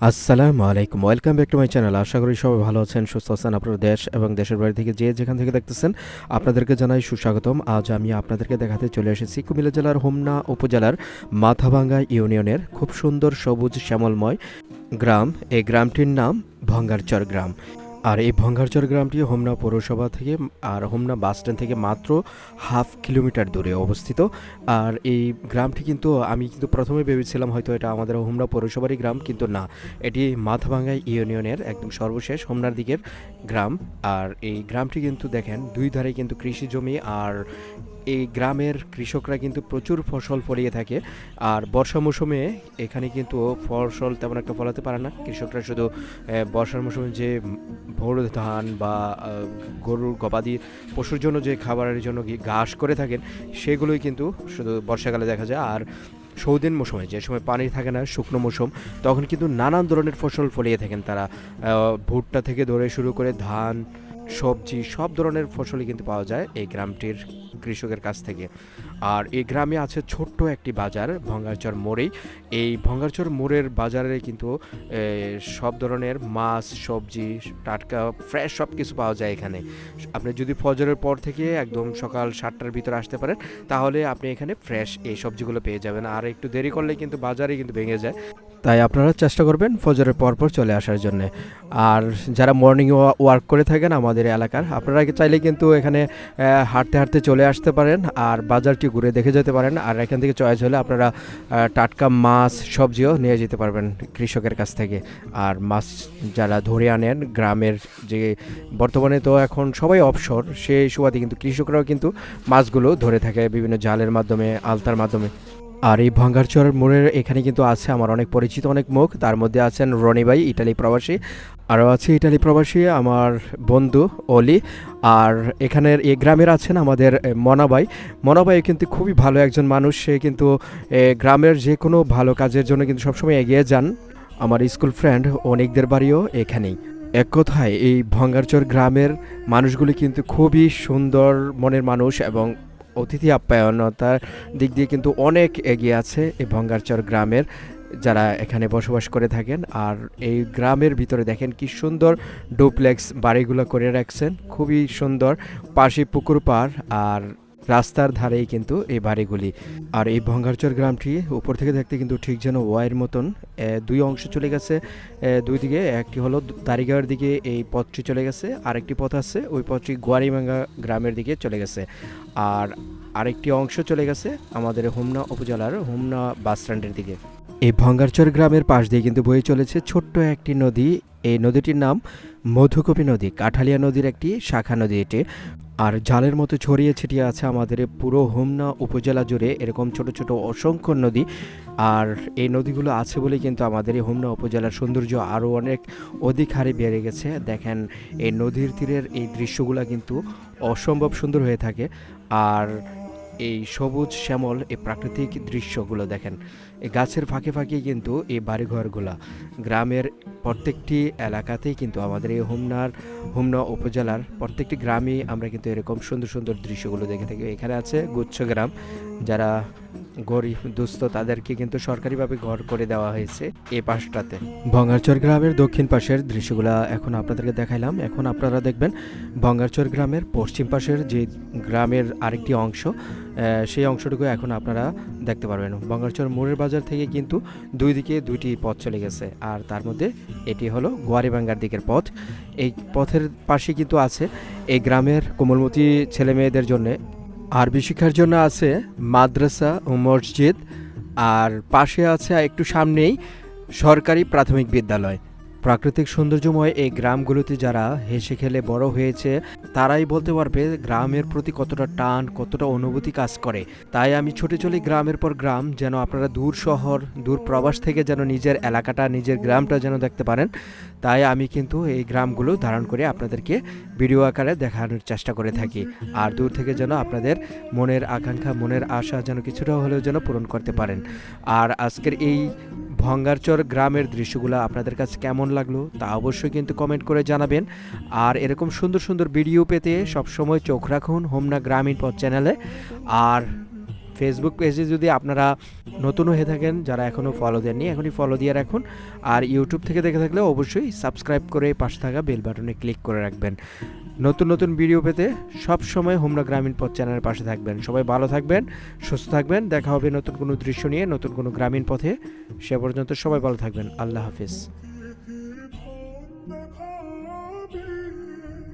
আসসালামু আলাইকুম। Welcome back to my channel আশা করি সবাই ভালো আছেন, সুস্থ আছেন আপনার দেশ এবং দেশের বাড়ি থেকে যে যেখান থেকে দেখতেছেন, আপনাদেরকে জানাই সুস্বাগতম। আজ আমি আপনাদেরকে দেখাতে চলে এসেছি কুমিল্লা জেলার হোমনা উপজেলার মাথাভাঙ্গা ইউনিয়নের খুব সুন্দর সবুজ শ্যামলময় গ্রাম। এই গ্রামটির নাম ভঙ্গারচর গ্রাম। আর এই ভঙ্গারচর গ্রামটি হোমনা পৌরসভা থেকে আর হোমনা বাস স্ট্যান্ড থেকে মাত্র হাফ কিলোমিটার দূরে অবস্থিত। আর এই গ্রামটি কিন্তু আমি কিন্তু প্রথমে ভেবেছিলাম হয়তো এটা আমাদের হোমনা পৌরসভারই গ্রাম, কিন্তু না। এটি মাথাভাঙ্গা ইউনিয়নের একদম সর্বশেষ হোমনার দিকের গ্রাম। আর এই গ্রামটি কিন্তু দেখেন, দুই ধারে কিন্তু কৃষি জমি আর এই গ্রামের কৃষকরা কিন্তু প্রচুর ফসল ফলিয়ে থাকে। আর বর্ষা মৌসুমে এখানে কিন্তু ফসল তেমন একটা ফলাতে পারে না। কৃষকরা শুধু বর্ষার মৌসুমে যে ভোর ধান বা গরুর গবাদি পশুর জন্য যে খাবারের জন্য ঘাস করে থাকেন, সেগুলোই কিন্তু শুধু বর্ষাকালে দেখা যায়। আর সৌদিন মৌসুমে যে সময় পানি থাকে না, শুকনো মৌসুম, তখন কিন্তু নানান ধরনের ফসল ফলিয়ে থাকেন তারা। ভুট্টা থেকে ধরে শুরু করে ধান, সবজি, সব ধরনের ফসলই কিন্তু পাওয়া যায় এই গ্রামটির কৃষকের কাছ থেকে। আর এই গ্রামে আছে ছোট্ট একটি বাজার, ভঙ্গারচর মোড়েই এই ভঙ্গারচর মোড়ের বাজারে কিন্তু সব ধরনের মাছ, সবজি, টাটকা ফ্রেশ সব কিছু পাওয়া যায় এখানে। আপনি যদি ফজরের পর থেকে একদম সকাল সাতটার ভিতরে আসতে পারেন, তাহলে আপনি এখানে ফ্রেশ এই সবজিগুলো পেয়ে যাবেন। আর একটু দেরি করলে কিন্তু বাজারে কিন্তু ভেঙে যায়। তাই আপনারা চেষ্টা করবেন ফজরের পর পর চলে আসার জন্য। আর যারা মর্নিং ওয়ার্ক করে থাকেন আমাদের এলাকার, আপনারা চাইলে কিন্তু এখানে হাঁটতে হাঁটতে চলে আসতে পারেন আর বাজারটি ঘুরে দেখে যেতে পারেন। আর এখান থেকে চয়েস হলে আপনারা টাটকা মাছ, সবজিও নিয়ে যেতে পারবেন কৃষকের কাছ থেকে। আর মাছ যারা ধরে আনেন, গ্রামের যে বর্তমানে তো এখন সবাই অবসর সেই সুবাদে কিন্তু কৃষকরাও কিন্তু মাছগুলো ধরে থাকে বিভিন্ন জালের মাধ্যমে, আলতার মাধ্যমে। আর এই ভঙ্গারচর মোড়ের এখানে কিন্তু আছে আমার অনেক পরিচিত, অনেক মুখ। তার মধ্যে আছেন রনি ভাই, ইটালি প্রবাসী। আরও আছে ইটালি প্রবাসী আমার বন্ধু অলি। আর এখানের এই গ্রামের আছেন আমাদের মনাবাই মনাবাই কিন্তু খুবই ভালো একজন মানুষ। সে কিন্তু গ্রামের যে কোনো ভালো কাজের জন্য কিন্তু সবসময় এগিয়ে যান। আমার স্কুল ফ্রেন্ড অনেকদের বাড়িও এখানেই। এক কথায় এই ভঙ্গারচর গ্রামের মানুষগুলি কিন্তু খুবই সুন্দর মনের মানুষ এবং অতিথি আপ্যায়নতার দিক দিয়ে কিন্তু অনেক এগিয়ে আছে এই ভঙ্গারচর গ্রামের যারা এখানে বসবাস করে থাকেন। আর এই গ্রামের ভিতরে দেখেন কি সুন্দর ডুপ্লেক্স বাড়িগুলো করে রাখছেন, খুবই সুন্দর। পাশে পুকুর পাড়, আর রাস্তার ধারেই কিন্তু এই বাড়িগুলি। আর এই ভঙ্গারচর গ্রামটি উপর থেকে দেখতে কিন্তু ঠিক যেন ওয়াইয়ের মতন। দুই অংশ চলে গেছে। দুই দিকে একটি হলো দারিগাঁওয়ের দিকে এই পথটি চলে গেছে। আরেকটি পথ আছে, ওই পথটি গোয়ারিভাঙ্গা গ্রামের দিকে চলে গেছে। আর আরেকটি অংশ চলে গেছে আমাদের হোমনা উপজেলার হোমনা বাস স্ট্যান্ডের দিকে। এই ভঙ্গারচর গ্রামের পাশ দিয়ে কিন্তু বয়ে চলেছে ছোট্ট একটি নদী। এই নদীটির নাম মধুকপি নদী। কাঠালিয়া নদীর একটি শাখা নদী এটি। আর জালের মতো ছড়িয়ে ছিটিয়ে আছে আমাদের পুরো হোমনা উপজেলা জুড়ে। এরকম ছোট ছোট অসংখ্য নদী। আর এই নদীগুলো আছে বলেই কিন্তু আমাদের এই হোমনা উপজেলার সৌন্দর্য আরও অনেক অধিক হারে বেড়ে গেছে। দেখেন, এই নদীর তীরের এই দৃশ্যগুলো কিন্তু অসম্ভব সুন্দর হয়ে থাকে। আর এই সবুজ শ্যামল, এই প্রাকৃতিক দৃশ্যগুলো দেখেন, এই গাছের ফাঁকে ফাঁকে কিন্তু এই বাড়িঘরগুলা, গ্রামের প্রত্যেকটি এলাকাতেই কিন্তু আমাদের এই হোমনার, হোমনা উপজেলার প্রত্যেকটি গ্রামেই আমরা কিন্তু এরকম সুন্দর সুন্দর দৃশ্যগুলো দেখে থাকি। এখানে আছে গুচ্ছ গ্রাম। যারা গরিব দুস্থ তাদেরকে কিন্তু সরকারিভাবে ঘর করে দেওয়া হয়েছে এই পাশটাতে। ভঙ্গারচর গ্রামের দক্ষিণ পাশের দৃশ্যগুলো এখন আপনাদেরকে দেখাইলাম। এখন আপনারা দেখবেন ভঙ্গারচর গ্রামের পশ্চিম পাশের যে গ্রামের আরেকটি অংশ সেই অংশটুকু এখন আপনারা দেখতে পারবেন। ভঙ্গারচর মোড়ের বাজার থেকে কিন্তু দুই দিকে দুইটি পথ চলে গেছে। আর তার মধ্যে এটি হলো গোয়ারিবাঙ্গার দিকের পথ। এই পথের পাশে কিন্তু আছে এই গ্রামের কোমলমতি ছেলে মেয়েদের জন্য আরবি শিক্ষার জন্য আছে মাদ্রাসা ও মসজিদ, আর পাশে আছে একটু সামনেই সরকারি প্রাথমিক বিদ্যালয়। প্রাকৃতিক সৌন্দর্যময় এই গ্রামগুলোতে যারা হেসে খেলে বড় হয়েছে, তারাই বলতে পারবে গ্রামের প্রতি কতটা টান, কতটা অনুভূতি কাজ করে। তাই আমি ছুটে চলি গ্রামের পর গ্রাম, যেন আপনারা দূর শহর, দূর প্রবাস থেকে যেন নিজের এলাকাটা, নিজের গ্রামটা যেন দেখতে পারেন। তাই আমি কিন্তু এই গ্রামগুলো ধারণ করে আপনাদেরকে ভিডিও আকারে দেখানোর চেষ্টা করে থাকি। আর দূর থেকে যেন আপনাদের মনের আকাঙ্ক্ষা, মনের আশা যেন কিছুটা হলেও যেন পূরণ করতে পারেন। আর আজকের এই ভঙ্গারচর গ্রামের দৃশ্যগুলো আপনাদের কাছে কেমন লাগল তা অবশ্যই কিন্তু কমেন্ট করে জানাবেন। আর এরকম সুন্দর সুন্দর ভিডিও পেতে সবসময় চোখ রাখুন হোমনা গ্রামীণ পথ চ্যানেলে। আর ফেসবুক পেজে যদি আপনারা নতুন হয়ে থাকেন, যারা এখনও ফলো দেননি, এখনই ফলো দিয়ে রাখুন। আর ইউটিউব থেকে দেখে থাকলে অবশ্যই সাবস্ক্রাইব করে পাশে থাকা বেল বাটনে ক্লিক করে রাখবেন। নতুন নতুন ভিডিও পেতে সব সময় হোমরা গ্রামীণ পথ চ্যানেলের পাশে থাকবেন। সবাই ভালো থাকবেন, সুস্থ থাকবেন, দেখা হবে নতুন কোনো দৃশ্য নিয়ে নতুন কোনো গ্রামীণ পথে। সে পর্যন্ত সবাই ভালো থাকবেন। আল্লাহ হাফিজ।